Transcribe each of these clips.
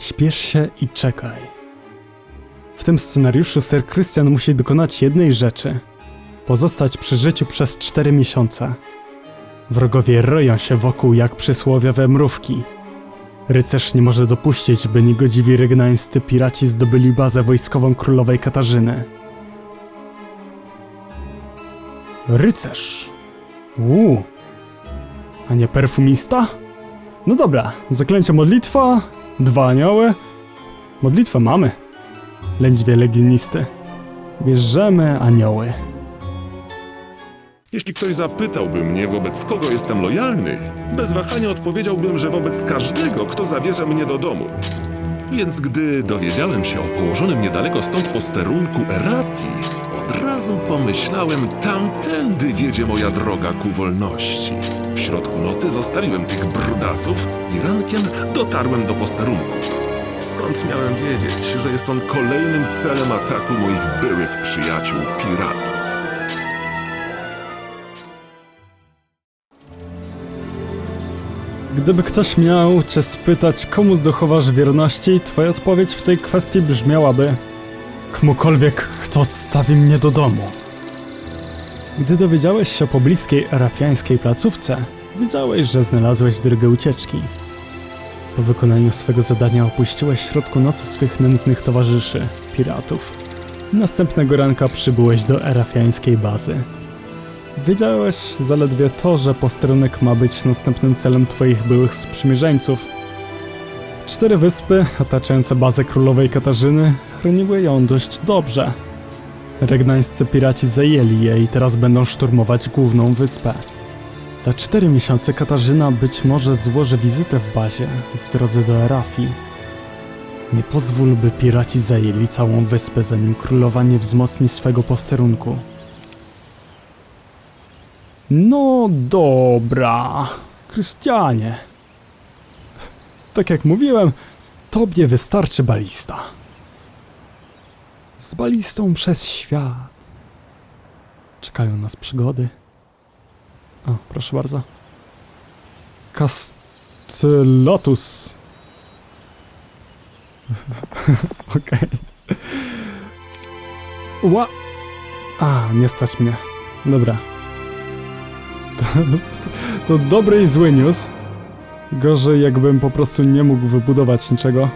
Śpiesz się i czekaj. W tym scenariuszu Sir Christian musi dokonać jednej rzeczy. Pozostać przy życiu przez 4 miesiące. Wrogowie roją się wokół jak przysłowiowe mrówki. Rycerz nie może dopuścić, by niegodziwi rygnańscy piraci zdobyli bazę wojskową królowej Katarzyny. Rycerz. Uuu. A nie perfumista? No dobra, zaklęcie modlitwa, dwa anioły. Modlitwę mamy. Lędźwie legionisty. Bierzemy anioły. Jeśli ktoś zapytałby mnie, wobec kogo jestem lojalny, bez wahania odpowiedziałbym, że wobec każdego, kto zabierze mnie do domu. Więc gdy dowiedziałem się o położonym niedaleko stąd posterunku Erati, razu pomyślałem, tamtędy wiedzie moja droga ku wolności. W środku nocy zostawiłem tych brudasów i rankiem dotarłem do posterunku. Skąd miałem wiedzieć, że jest on kolejnym celem ataku moich byłych przyjaciół piratów? Gdyby ktoś miał cię spytać, komu dochowasz wierności, twoja odpowiedź w tej kwestii brzmiałaby Komukolwiek, kto odstawi mnie do domu. Gdy dowiedziałeś się o pobliskiej arafiańskiej placówce, wiedziałeś, że znalazłeś drogę ucieczki. Po wykonaniu swego zadania opuściłeś w środku nocy swych nędznych towarzyszy, piratów. Następnego ranka przybyłeś do erafiańskiej bazy. Wiedziałeś zaledwie to, że posterunek ma być następnym celem twoich byłych sprzymierzeńców. Cztery wyspy, otaczające bazę królowej Katarzyny, chroniły ją dość dobrze. Regnańscy piraci zajęli je i teraz będą szturmować główną wyspę. Za cztery miesiące Katarzyna być może złoży wizytę w bazie, w drodze do Erafi. Nie pozwól, by piraci zajęli całą wyspę, zanim królowa nie wzmocni swego posterunku. No dobra, Krystianie. Tak jak mówiłem, tobie wystarczy balista. Z balistą przez świat. Czekają nas przygody. O, proszę bardzo. Castellatus. Okej. Ła... A, nie stać mnie. Dobra. To, to, to dobry i zły news. Gorzej jakbym po prostu nie mógł wybudować niczego.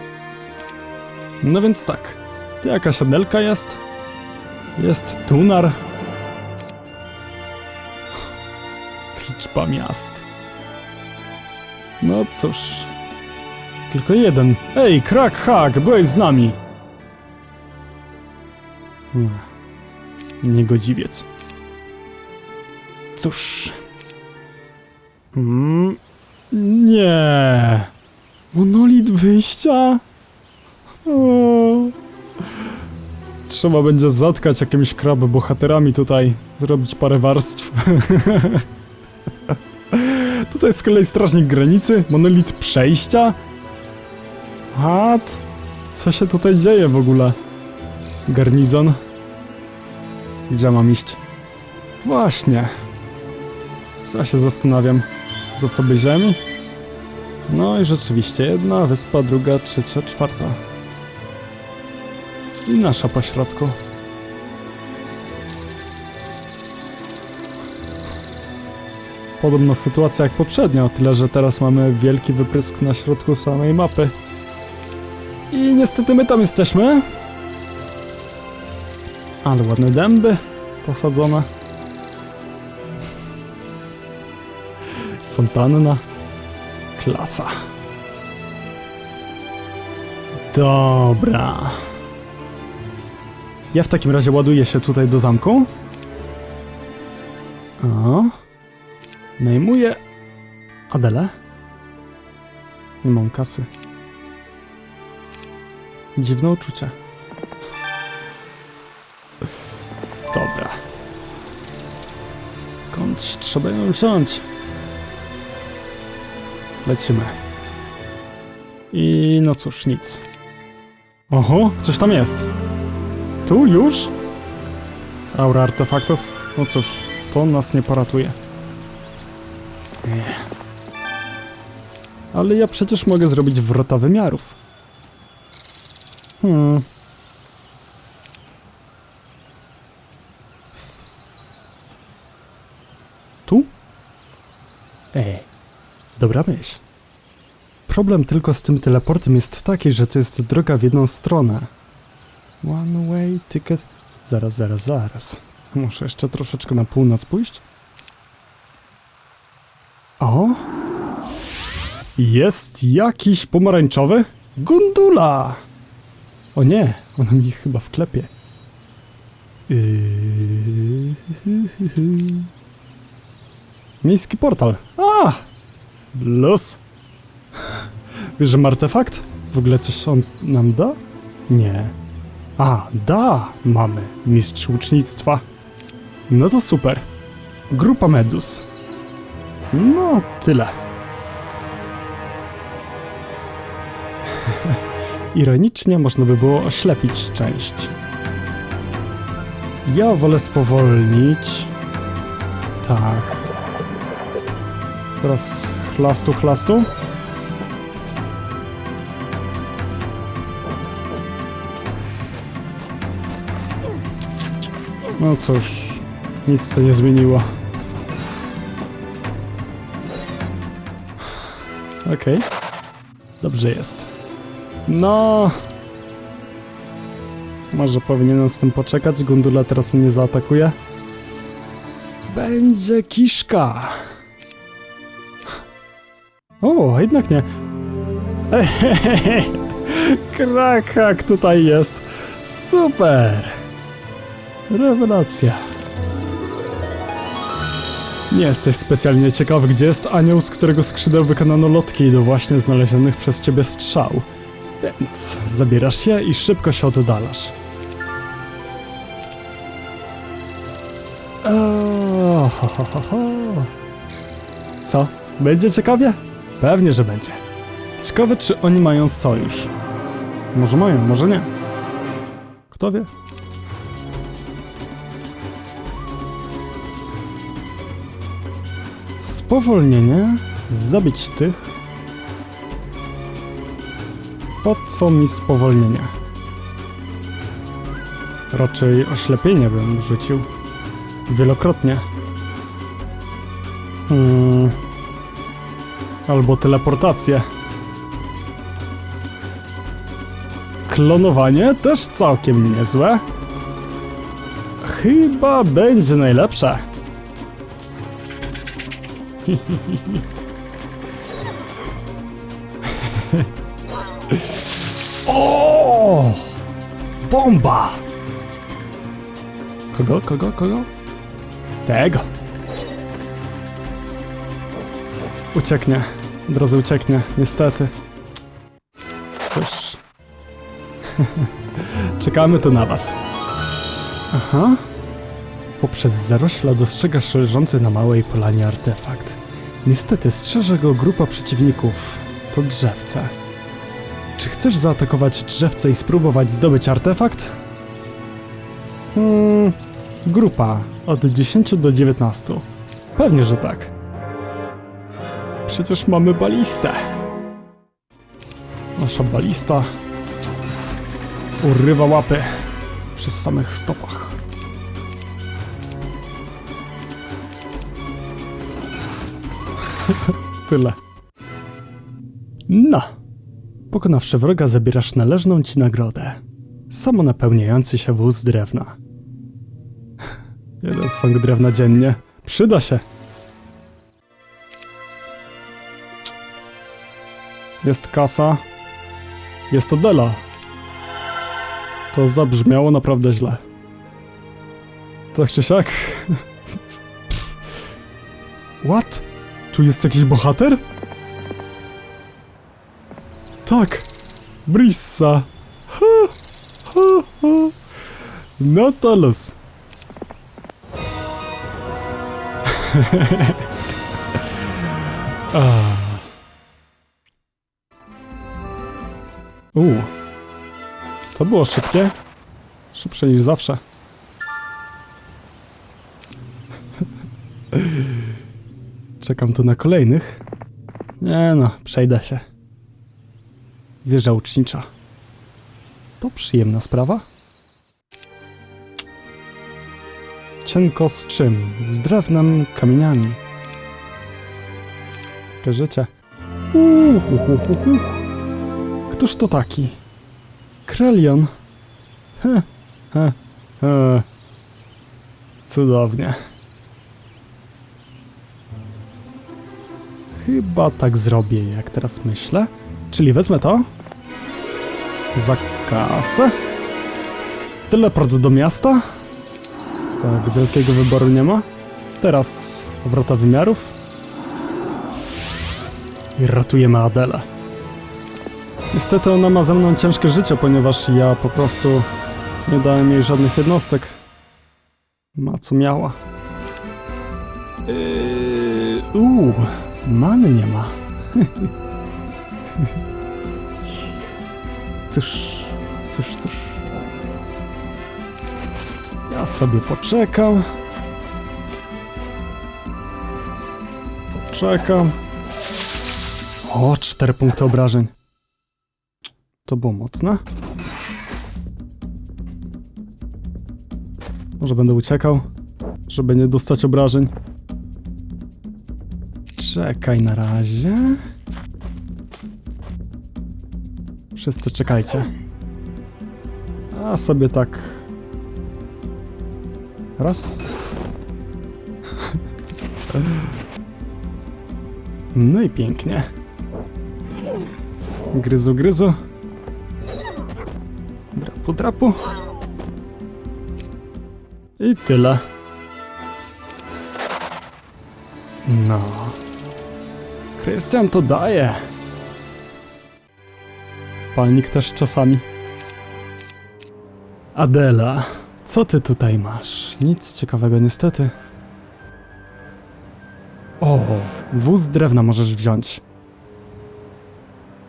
No więc tak. Tu jakaś adelka jest. Jest tunar. Liczba miast. No cóż. Tylko jeden. Ej, krak hak, byłeś z nami. Niegodziwiec. Cóż. Mm, nie. Monolit wyjścia? O. Trzeba będzie zatkać jakimiś krab bohaterami tutaj, zrobić parę warstw. tutaj z kolei strażnik granicy, monolit przejścia? What? Co się tutaj dzieje w ogóle? Garnizon? Gdzie mam iść? Właśnie. Co ja się zastanawiam? Zasoby ziemi? No i rzeczywiście, jedna wyspa, druga, trzecia, czwarta. I nasza pośrodku. Podobna sytuacja jak poprzednio, tyle że teraz mamy wielki wyprysk na środku samej mapy. I niestety my tam jesteśmy. Ale ładne dęby posadzone. Fontanna. Klasa. Dobra. Ja w takim razie ładuję się tutaj do zamku. O. Najmuję Adelę. Nie mam kasy. Dziwne uczucie. Dobra. Skąd trzeba ją wziąć? Lecimy. I no cóż, nic. Oho, coś tam jest. Tu już? Aura artefaktów? No cóż, to nas nie poratuje. Nie. Ale ja przecież mogę zrobić wrota wymiarów. Hmm. Tu? Ej, dobra myśl. Problem tylko z tym teleportem jest taki, że to jest droga w jedną stronę. One way ticket. Zaraz, zaraz, zaraz. Muszę jeszcze troszeczkę na północ pójść. O! Jest jakiś pomarańczowy? Gundula! O nie, ona mi chyba wklepie. Yy... Miejski portal. A! Los. Bierzemy artefakt? W ogóle coś on nam da? Nie. A, da! Mamy. Mistrz łucznictwa. No to super. Grupa Medus. No, tyle. Ironicznie można by było oślepić część. Ja wolę spowolnić. Tak. Teraz chlastu, chlastu. No cóż, nic się nie zmieniło. Okej. Dobrze jest. No. Może powinienem z tym poczekać. Gundula teraz mnie zaatakuje. Będzie kiszka. O, jednak nie. Ehehehe. Krakak tutaj jest. Super. Rewelacja. Nie jesteś specjalnie ciekawy, gdzie jest anioł, z którego skrzydeł wykonano lotki do właśnie znalezionych przez ciebie strzał. Więc zabierasz się i szybko się oddalasz. O, ho, ho, ho, ho. Co? Będzie ciekawie? Pewnie, że będzie. Ciekawe, czy oni mają sojusz. Może mają, może nie. Kto wie? Spowolnienie, zabić tych. Po co mi spowolnienie? Raczej oślepienie bym rzucił. Wielokrotnie. Hmm. Albo teleportację. Klonowanie też całkiem niezłe. Chyba będzie najlepsze. o! Bomba! Kogo, kogo, kogo? Tego. Ucieknie. Od razu ucieknie, niestety. Cóż. Czekamy tu na was. Aha. Poprzez zarośla dostrzegasz leżący na małej polanie artefakt. Niestety strzeże go grupa przeciwników. To drzewce. Czy chcesz zaatakować drzewce i spróbować zdobyć artefakt? Hmm, grupa od 10 do 19. Pewnie, że tak. Przecież mamy balistę. Nasza balista urywa łapy przy samych stopach. Tyle. No. Pokonawszy wroga, zabierasz należną ci nagrodę. Samo napełniający się wóz drewna. Jeden sąg drewna dziennie. Przyda się. Jest kasa. Jest to Dela. To zabrzmiało naprawdę źle. Tak czy siak. What? Tu jest jakiś bohater? Tak. Brissa. Ha. No to los. Ah. U. To było szybkie. Szybsze niż zawsze. Czekam tu na kolejnych. Nie no, przejdę się. Wieża ucznicza. To przyjemna sprawa. Cienko z czym? Z drewnem, kamieniami. Takie życie. Uch, uch, uch, uch, uch. Któż to taki? Krelion. He, he, he. Cudownie. Chyba tak zrobię, jak teraz myślę. Czyli wezmę to. Za kasę. Teleport do miasta. Tak, wielkiego wyboru nie ma. Teraz wrota wymiarów. I ratujemy Adelę. Niestety ona ma ze mną ciężkie życie, ponieważ ja po prostu nie dałem jej żadnych jednostek. Ma co miała. Yy, Uuu, many nie ma. Cóż, cóż, cóż. Ja sobie poczekam. Poczekam. O, cztery punkty obrażeń. To było mocne. Może będę uciekał, żeby nie dostać obrażeń. Czekaj na razie. Wszyscy czekajcie. A sobie tak. Raz. No i pięknie. Gryzu, gryzu. Drapu, drapu. I tyle. No. Krystian to daje. Wpalnik też czasami. Adela, co ty tutaj masz? Nic ciekawego niestety. O, wóz drewna możesz wziąć.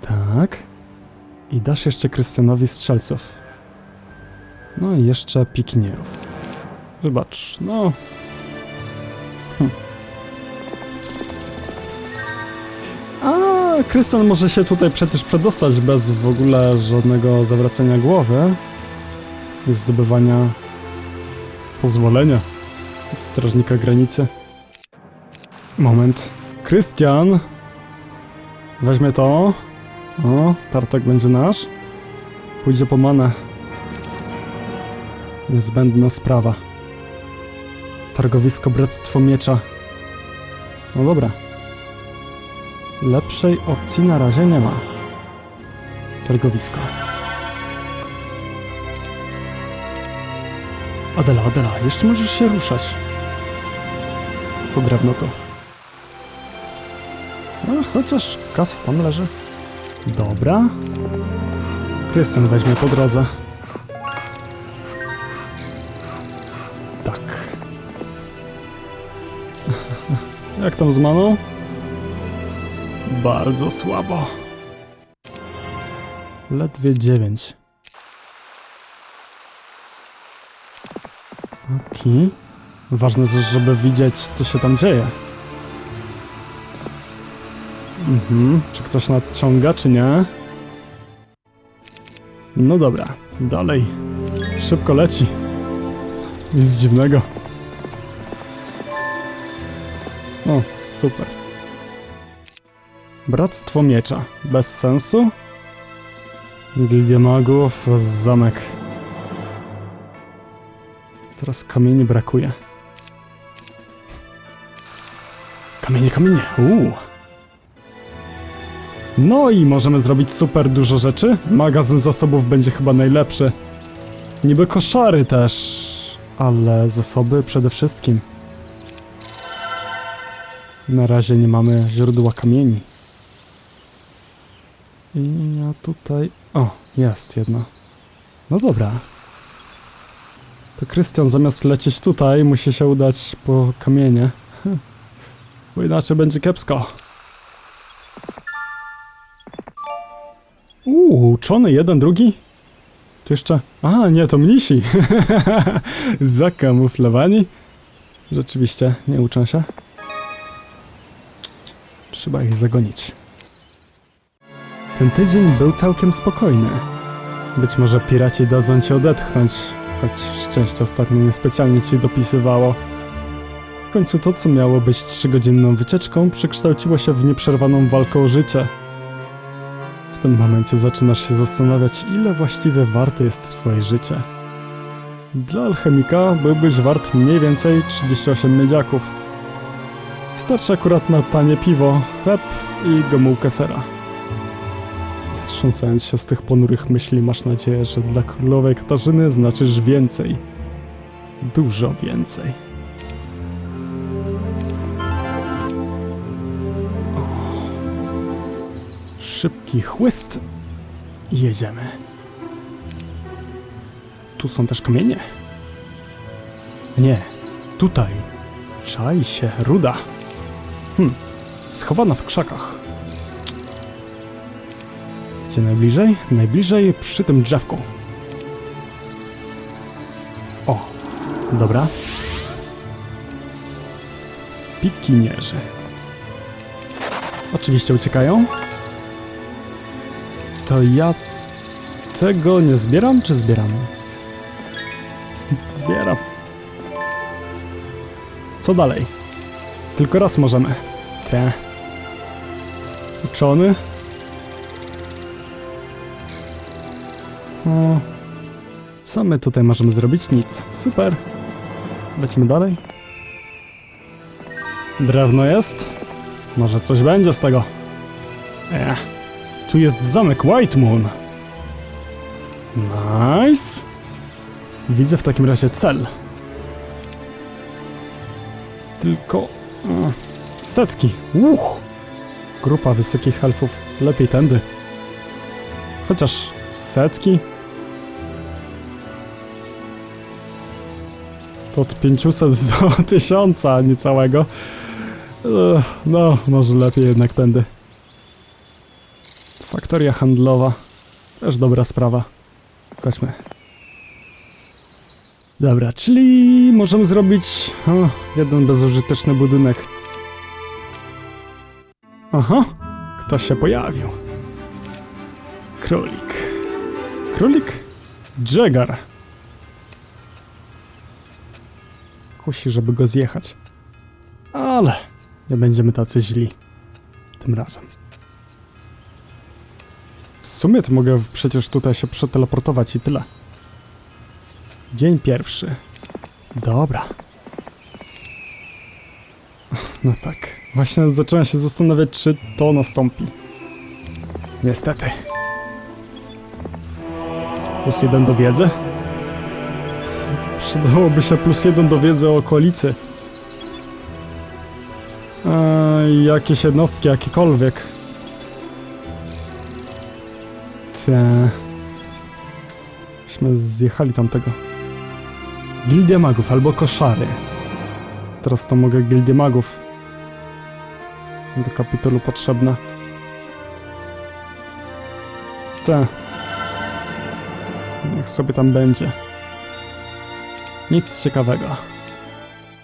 Tak. I dasz jeszcze Krystianowi strzelców. No i jeszcze pikinierów. Wybacz, no. Hm. A, Krystian może się tutaj przecież przedostać bez w ogóle żadnego zawracania głowy i zdobywania pozwolenia od strażnika granicy. Moment. Krystian! Weźmie to. O, tartak będzie nasz. Pójdzie po manę. Niezbędna sprawa. Targowisko Bractwo Miecza. No dobra. Lepszej opcji na razie nie ma. Targowisko. Adela, Adela, jeszcze możesz się ruszać. To drewno to. No, chociaż kasa tam leży. Dobra. Krystian weźmie po drodze. Jak tam z maną? Bardzo słabo. Ledwie dziewięć. Okej. Ważne też, żeby widzieć, co się tam dzieje. Mhm. Czy ktoś nadciąga, czy nie? No dobra, dalej. Szybko leci. Nic dziwnego. O, super. Bractwo Miecza. Bez sensu? Gildia Magów, zamek. Teraz kamieni brakuje. Kamienie, kamienie. Uuu. No i możemy zrobić super dużo rzeczy. Magazyn zasobów będzie chyba najlepszy. Niby koszary też, ale zasoby przede wszystkim. Na razie nie mamy źródła kamieni. I ja tutaj... O, jest jedno. No dobra. To Krystian zamiast lecieć tutaj, musi się udać po kamienie. Bo inaczej będzie kiepsko. Uuu, uczony jeden, drugi? Tu jeszcze... A, nie, to mnisi. Zakamuflowani. Rzeczywiście, nie uczą się. Trzeba ich zagonić. Ten tydzień był całkiem spokojny. Być może piraci dadzą ci odetchnąć, choć szczęście ostatnio niespecjalnie ci dopisywało. W końcu to, co miało być trzygodzinną wycieczką, przekształciło się w nieprzerwaną walkę o życie. W tym momencie zaczynasz się zastanawiać, ile właściwie warte jest twoje życie. Dla alchemika byłbyś wart mniej więcej 38 miedziaków. Wystarczy akurat na tanie piwo, chleb i gomułkę sera. Trząsając się z tych ponurych myśli, masz nadzieję, że dla królowej Katarzyny znaczysz więcej. Dużo więcej. Szybki chłyst i jedziemy. Tu są też kamienie. Nie, tutaj. Czai się ruda. Hm, schowana w krzakach. Gdzie najbliżej? Najbliżej przy tym drzewku. O, dobra. Pikinierzy. Oczywiście uciekają. To ja tego nie zbieram, czy zbieram? Zbieram. Co dalej? Tylko raz możemy. Te. Uczony? Co my tutaj możemy zrobić? Nic. Super. Lecimy dalej. Drewno jest? Może coś będzie z tego. Eh. Tu jest zamek White Moon. Nice. Widzę w takim razie cel. Tylko... setki. Uch. Grupa wysokich elfów. Lepiej tędy. Chociaż setki... To od 500 do 1000 niecałego. No, może lepiej jednak tędy. Faktoria handlowa. Też dobra sprawa. Chodźmy. Dobra, czyli możemy zrobić o, jeden bezużyteczny budynek. Aha, ktoś się pojawił. Królik. Królik? Dżegar. Kusi, żeby go zjechać. Ale nie będziemy tacy źli. Tym razem. W sumie to mogę przecież tutaj się przeteleportować i tyle. Dzień pierwszy. Dobra. No tak. Właśnie zacząłem się zastanawiać, czy to nastąpi. Niestety. Plus jeden do wiedzy? Przydałoby się plus jeden do wiedzy o okolicy. Eee, jakieś jednostki, jakiekolwiek. Te... Myśmy zjechali tamtego. Gildia magów albo koszary. Teraz to mogę gildię magów. Do kapitolu potrzebne. Te. Niech sobie tam będzie. Nic ciekawego.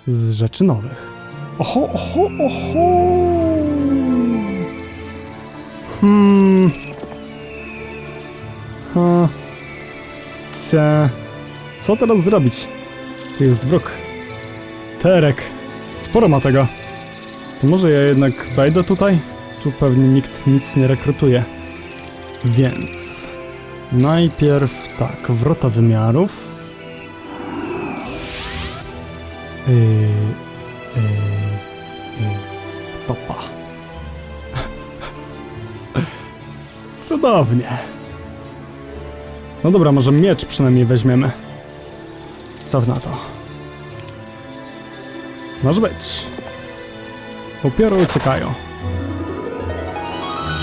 Z rzeczy nowych. Oho, oho, oho! Hmm. Ha. Ce. Co teraz zrobić? Tu jest wróg. Terek. Sporo ma tego. To może ja jednak zajdę tutaj? Tu pewnie nikt nic nie rekrutuje. Więc... Najpierw tak, wrota wymiarów. Yy, yy, yy, wtopa. Cudownie. No dobra, może miecz przynajmniej weźmiemy. Co na to? Może być. Upiory uciekają.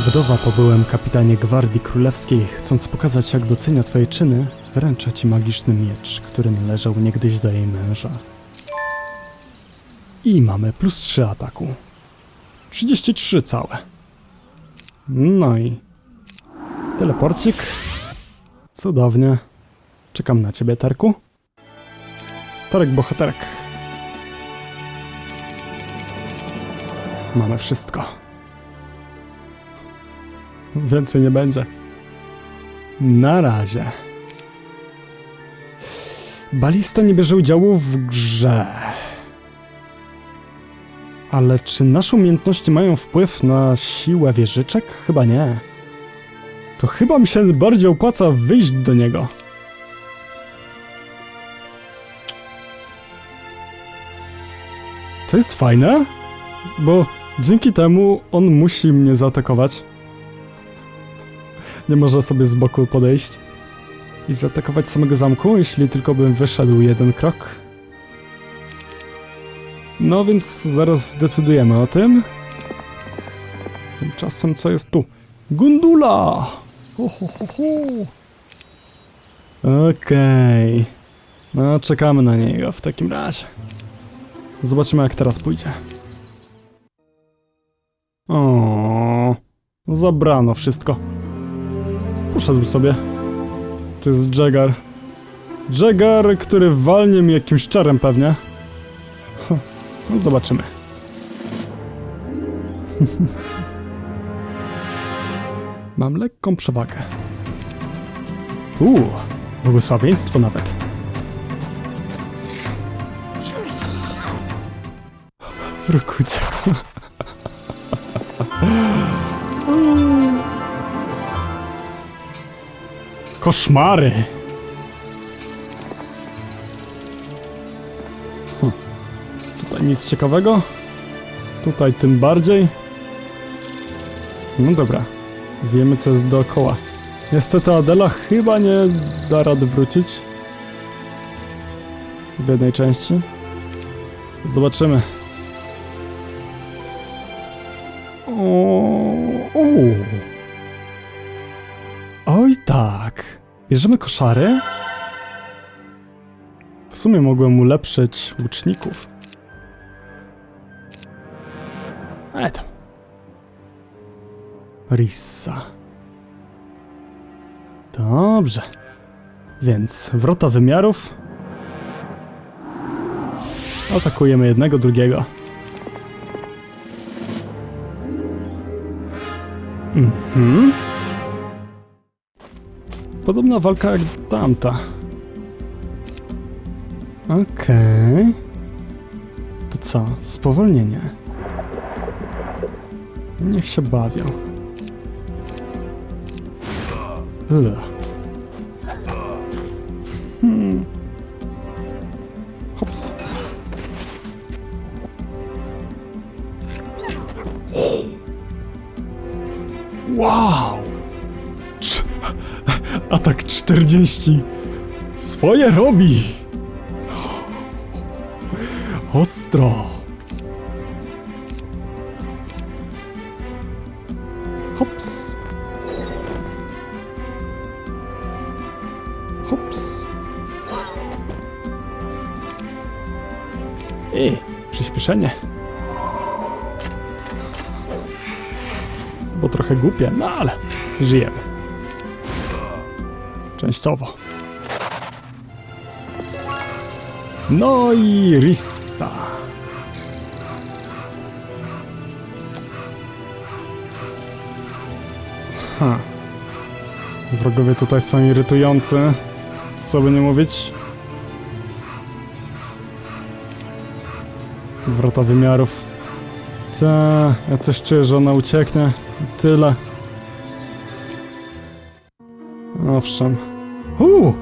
Wdowa po byłym kapitanie Gwardii Królewskiej, chcąc pokazać jak docenia twoje czyny, wręcza ci magiczny miecz, który należał niegdyś do jej męża. I mamy plus 3 ataku. 33 całe. No i... Teleporcik. Cudownie. Czekam na ciebie, Terku. Tarek bohaterek. Mamy wszystko. Więcej nie będzie. Na razie. Balista nie bierze udziału w grze. Ale czy nasze umiejętności mają wpływ na siłę wieżyczek? Chyba nie. To chyba mi się bardziej opłaca wyjść do niego. To jest fajne, bo dzięki temu on musi mnie zaatakować. Nie może sobie z boku podejść i zaatakować samego zamku, jeśli tylko bym wyszedł jeden krok. No więc zaraz zdecydujemy o tym. Tymczasem co jest tu? Gundula! Ho. Okej. No, czekamy na niego w takim razie. Zobaczymy, jak teraz pójdzie. O, zabrano wszystko. Poszedł sobie. Tu jest Jagar. Jagar, który walnie mi jakimś czarem pewnie. No zobaczymy. Mam lekką przewagę. Uuu, błogosławieństwo nawet. Uciekł. Koszmary! Hm. Tutaj nic ciekawego. Tutaj tym bardziej. No dobra. Wiemy co jest dookoła. Niestety Adela chyba nie da rady wrócić. W jednej części. Zobaczymy. Bierzemy koszary? W sumie mogłem ulepszyć łuczników. E tam. Rissa. Dobrze. Więc wrota wymiarów. Atakujemy jednego, drugiego. Mhm. Podobna walka jak tamta. Okej. To co? Spowolnienie. Niech się bawią. Ugh. 40. Swoje robi! Ostro. Hops. Hops. I przyspieszenie. Było trochę głupie, no ale żyjemy. Częściowo. No i Rissa. Ha. Wrogowie tutaj są irytujący. Co by nie mówić. Wrota wymiarów. Ta, ja coś czuję, że ona ucieknie. Tyle. Owszem. Uuu,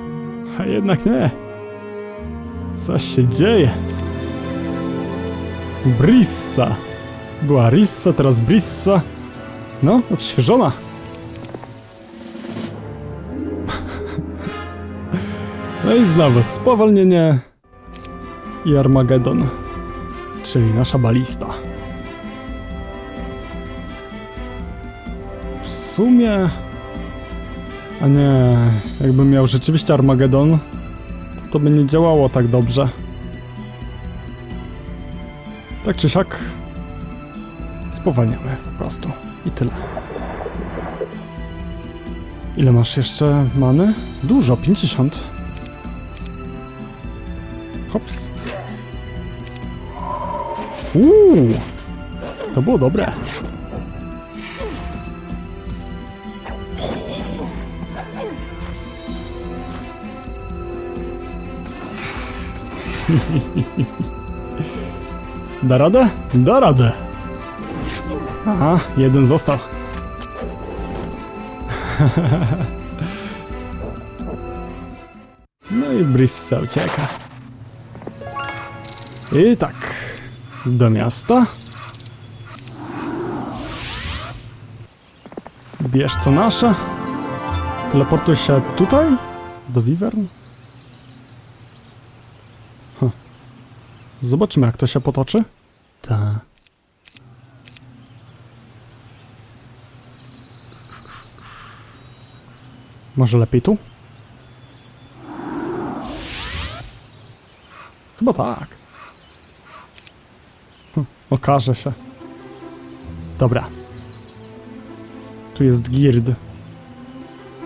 a jednak nie. Co się dzieje? Brissa. Była Rissa, teraz Brissa. No, odświeżona. No i znowu spowolnienie i Armagedon, czyli nasza balista. W sumie... A nie, jakbym miał rzeczywiście Armagedon, to, to by nie działało tak dobrze. Tak czy siak, spowalniamy po prostu i tyle. Ile masz jeszcze many? Dużo, 50. Hops. Uuu, to było dobre. Da radę? Da radę. Aha, jeden został. No i Brissa ucieka. I tak, do miasta. Bierz co nasze. Teleportuj się tutaj? Do Vivern? Zobaczymy jak to się potoczy. Ta. Może lepiej tu? Chyba tak. Hm, okaże się. Dobra. Tu jest Gird.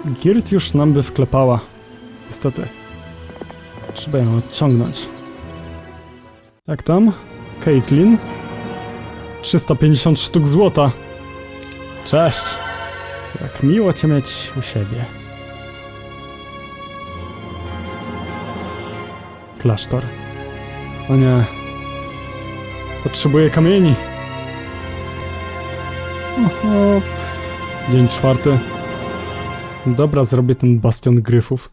Gird już nam by wklepała. Niestety. Trzeba ją odciągnąć. Jak tam? Caitlin? 350 sztuk złota. Cześć. Jak miło cię mieć u siebie. Klasztor. O nie. Potrzebuję kamieni. Oho. Dzień czwarty. Dobra, zrobię ten bastion gryfów.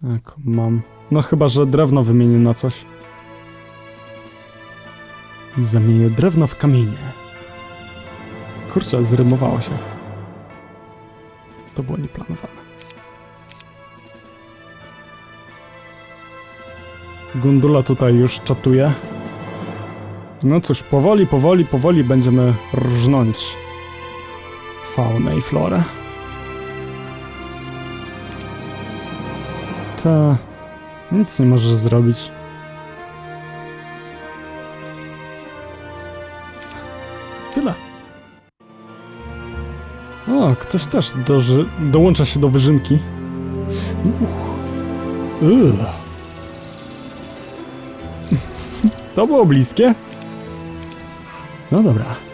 Tak, mam. No chyba, że drewno wymienię na coś. Zamienię drewno w kamienie. Kurczę, zrymowało się. To było nieplanowane. Gundula tutaj już czatuje. No cóż, powoli, powoli, powoli będziemy rżnąć faunę i florę. Ta... Nic nie możesz zrobić. Tyle. O, ktoś też doży... dołącza się do wyżynki. Uch. Ugh. To było bliskie. No dobra.